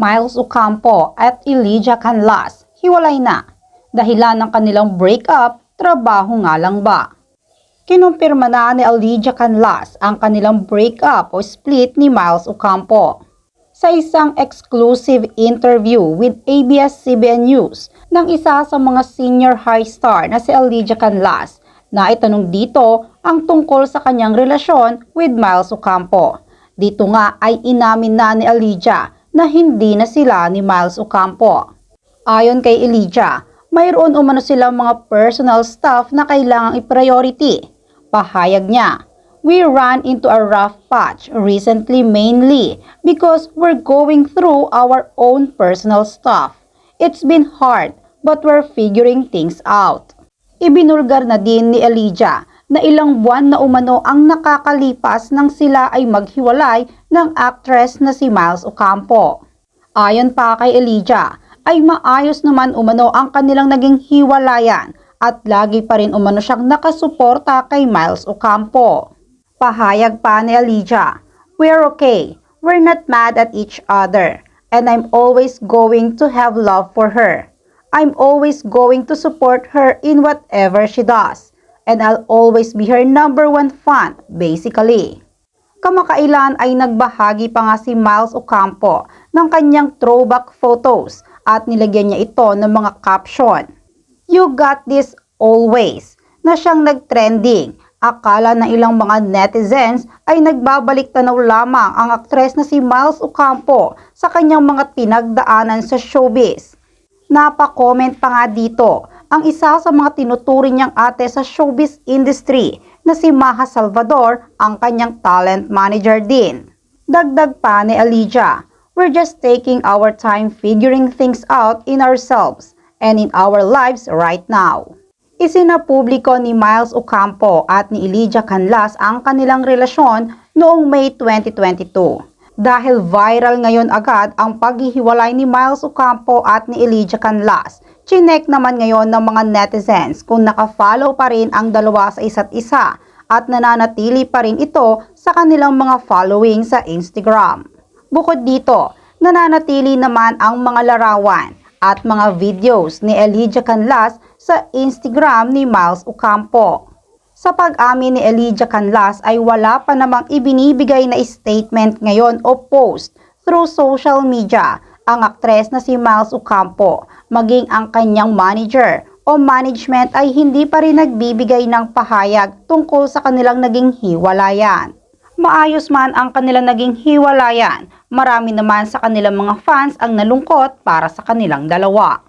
Miles Ocampo at Elijah Canlas hiwalay na. Dahilan ng kanilang breakup, trabaho nga lang ba? Kinumpirma na ni Elijah Canlas ang kanilang breakup o split ni Miles Ocampo. Sa isang exclusive interview with ABS-CBN News ng isa sa mga senior high star na si Elijah Canlas na itanong dito ang tungkol sa kanyang relasyon with Miles Ocampo. Dito nga ay inamin na ni Elijah na hindi na sila ni Miles Ocampo. Ayon kay Elijah, mayroon umano silang mga personal stuff na kailangang i-priority. Pahayag niya, We ran into a rough patch recently mainly because we're going through our own personal stuff. It's been hard but we're figuring things out. Ibinulgar na din ni Elijah na ilang buwan na umano ang nakakalipas nang sila ay maghiwalay ng actress na si Miles Ocampo. Ayon pa kay Elijah, ay maayos naman umano ang kanilang naging hiwalayan at lagi pa rin umano siyang nakasuporta kay Miles Ocampo. Pahayag pa ni Elijah, We're okay. We're not mad at each other. And I'm always going to have love for her. I'm always going to support her in whatever she does. And I'll always be her number one fan, basically. Kamakailan ay nagbahagi pa nga si Miles Ocampo ng kanyang throwback photos at nilagyan niya ito ng mga caption. You got this always na siyang nagtrending. Akala ng ilang mga netizens ay nagbabalik tanaw lamang ang aktres na si Miles Ocampo sa kanyang mga pinagdaanan sa showbiz. Napa-comment pa nga dito ang isa sa mga tinuturing niyang ate sa showbiz industry na si Maha Salvador ang kanyang talent manager din. Dagdag pa ni Elijah, we're just taking our time figuring things out in ourselves and in our lives right now. Isinapubliko ni Miles Ocampo at ni Elijah Canlas ang kanilang relasyon noong May 2022. Dahil viral ngayon agad ang paghihiwalay ni Miles Ocampo at ni Elijah Canlas, chinek naman ngayon ng mga netizens kung nakafollow pa rin ang dalawa sa isa't isa at nananatili pa rin ito sa kanilang mga following sa Instagram. Bukod dito, nananatili naman ang mga larawan at mga videos ni Elijah Canlas sa Instagram ni Miles Ocampo. Sa pag-amin ni Elijah Canlas ay wala pa namang ibinibigay na statement ngayon o post through social media ang aktres na si Miles Ocampo, maging ang kanyang manager o management ay hindi pa rin nagbibigay ng pahayag tungkol sa kanilang naging hiwalayan. Maayos man ang kanilang naging hiwalayan, marami naman sa kanilang mga fans ang nalungkot para sa kanilang dalawa.